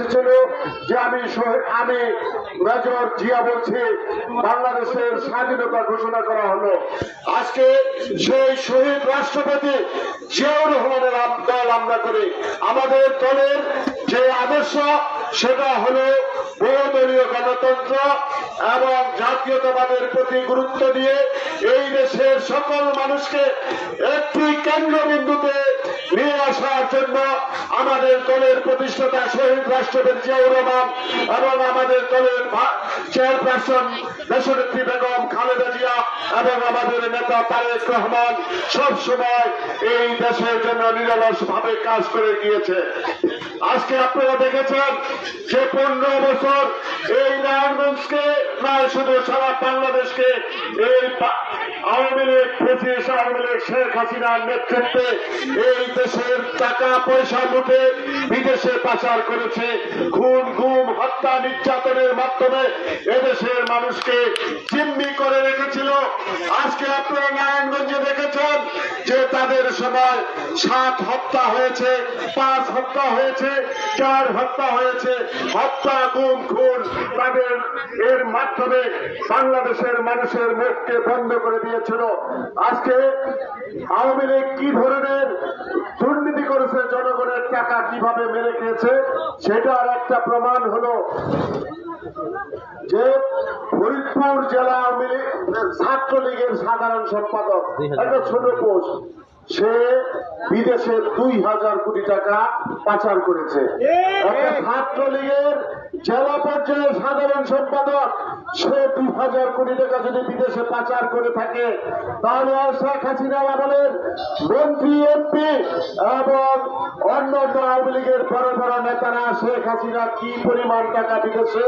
এসেছিল যে আমি আমি মেজর জিয়া বলছি, বাংলাদেশের স্বাধীনতা ঘোষণা করা হলো। আজকে সেই শহীদ রাষ্ট্রপতি জিয়াউর রহমানের দল আমরা করি। আমাদের দলের যে আদর্শ, সেটা হলো বহুদলীয় গণতন্ত্র এবং জাতীয়তাবাদের প্রতি গুরুত্ব দিয়ে এই দেশের সকল মানুষকে একটি কেন্দ্রবিন্দুতে আমাদের দলের প্রতিষ্ঠাতা শহীদ রাষ্ট্রপতি জিয়াউর রহমান এবং আমাদের দলের চেয়ারপারসন দেশনেত্রী বেগম খালেদা জিয়া এবং আমাদের নেতা তারেক রহমান সব সময় এই দেশের জন্য নিরলস ভাবে কাজ করে গিয়েছে। আজকে আপনারা দেখেছেন যে পনেরো বছর এই নারায়ণগঞ্জকে নয়, শুধু সারা বাংলাদেশকে এই আওয়ামী লীগ, ব্রিটিশ আওয়ামী লীগ, শেখ হাসিনার নেতৃত্বে এই দেশের টাকা পয়সা লুটে বিদেশে পাচার করেছে। খুন হত্যা নির্যাতনের মাধ্যমে এদেশের মানুষকে জিম্মি করে রেখেছিল। আজকে আপনারা নারায়ণগঞ্জে দেখেছেন যে তাদের সময় সাত হত্যা হয়েছে, পাঁচ হত্যা হয়েছে, চার হত্যা হয়েছে। হত্যা, গুম, খুন তাদের এর মাধ্যমে বাংলাদেশের মানুষের মুখকে বন্ধ করে দিয়েছিল। আজকে আওয়ামী লীগ কি ধরনের দুর্নীতি করেছে, জনগণের টাকা কীভাবে মেরে খেয়েছে, সেটার একটা প্রমাণ হলো যে ফরিদপুর জেলা আওয়ামী লীগ ছাত্রলীগের সাধারণ সম্পাদক একটা ছোট পোস্ট। সে বিদেশে দুই হাজার কোটি টাকা পাচার করেছে। ছাত্রলীগের জেলা পর্যায়ের সাধারণ সম্পাদক সে দুই হাজার কোটি টাকা যদি বিদেশে পাচার করে থাকে, তাহলে শেখ হাসিনা আমলের মন্ত্রী, এমপি এবং অন্য আওয়ামী লীগের বড় বড় নেতারা শেখ হাসিনা কি পরিমাণ টাকা বিদেশে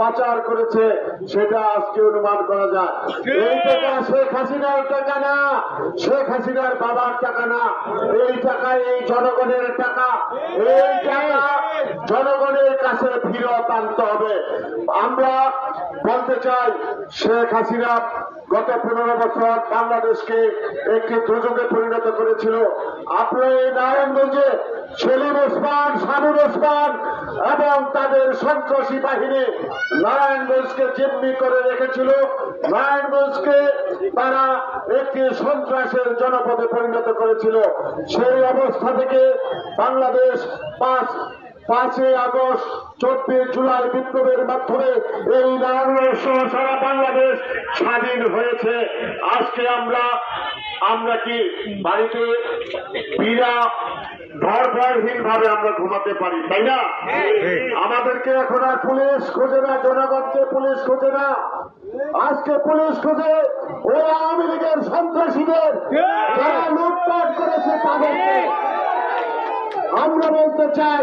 পাচার করেছে, সেটা আজকে অনুমান করা যায় এই টাকা শেখ হাসিনার টাকা না, শেখ হাসিনার বাবার টাকা না, এই টাকা এই জনগণের টাকা, এই টাকা জনগণের কাছে ফিরত আনতে হবে। আমরা বলতে চাই, শেখ হাসিনা গত পনেরো বছর বাংলাদেশকে একটি দুর্যোগে পরিণত করেছিল। আপনার এই নারায়ণগঞ্জে সেলিম ওসমান শানুর ওসমান এবং তাদের সন্ত্রাসী বাহিনী নারায়ণগঞ্জকে জিম্মি করে রেখেছিল। নারায়ণগঞ্জকে তারা একটি সন্ত্রাসের জনপদে পরিণত করেছিল। সেই অবস্থা থেকে বাংলাদেশ পাঁচ পাঁচই আগস্ট চব্বিশ জুলাই বিপ্লবের মাধ্যমে এই নারায়ণগঞ্জ সহ সারা বাংলাদেশ স্বাধীন হয়েছে। আজকে আমরা আমরা কি বাড়িতে বিনা ধরপরহীন ভাবে আমরা ঘুমাতে পারি তাই না? আমাদেরকে এখন আর পুলিশ খোঁজে না জনগণকে পুলিশ খোঁজে না। আজকে পুলিশ খোঁজে ওই আওয়ামী লীগের সন্ত্রাসীদের যারা লুটপাট করেছে তাদেরকে। আমরা বলতে চাই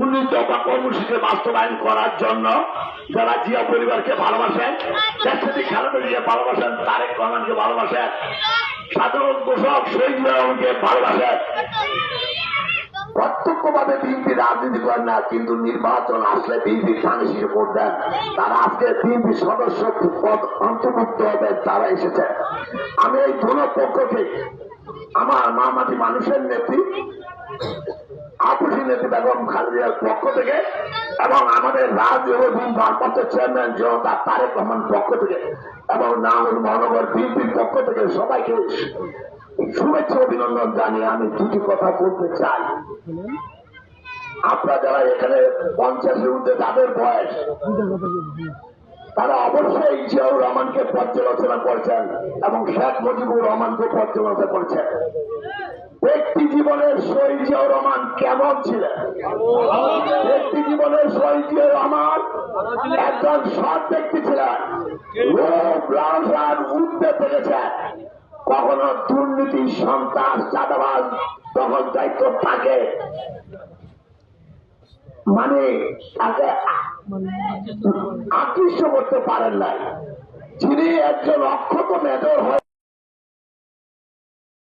উন্নীত কর্মসূচি বাস্তবায়ন করার জন্য যারা জিয়া পরিবারকে ভালোবাসেন খালেদা জিয়া ভালোবাসেন তারেক রহমানকে ভালোবাসেন সাধারণ পোষক শহীদ রহমানকে ভালোবাসেন প্রত্যক্ষভাবে বিএনপি রাজনীতি করেন না, কিন্তু নির্বাচন আসলে বিএনপি ধানে শীষে ভোট দেন তারা আজকে বিএনপি সদস্য পদ অন্তর্ভুক্ত হবে, তারা এসেছে। আমি এই দোনো পক্ষকে, আমার মামাটি মানুষের নেত্রী আপুসী বেগম খালেদিয়ার পক্ষ থেকে এবং আমাদের রাজনীতি ভারপ্রাপ্ত চেয়ারম্যান জনতা তারেক রহমান পক্ষ থেকে এবং নাহুল মহানগর বিএনপির পক্ষ থেকে সবাইকে শুভেচ্ছা অভিনন্দন জানিয়ে আমি দুটি কথা বলতে চাই। আপনারা যারা এখানে পঞ্চাশের ঊর্ধ্বে, তাদের বয়স তারা অবশ্যই জিয়াউর রহমানকে পর্যালোচনা করছেন এবং শেখ মুজিবুর রহমানকে পর্যালোচনা করছেন। ব্যক্তি জীবনের শহীদ জিয়াউর রহমান কেমন ছিলেন? ব্যক্তি জীবনের শহীদ জিয়াউর রহমান একজন সৎ ব্যক্তি ছিলেন। লোক লালসার উঠতে পেরেছেন কখনো দুর্নীতি, সন্ত্রাস, চাঁদাবাজ তখন দায়িত্ব থাকে মানে তাকে আকৃষ্ট করতে পারেন নাই। যিনি একজন অক্ষত মেজর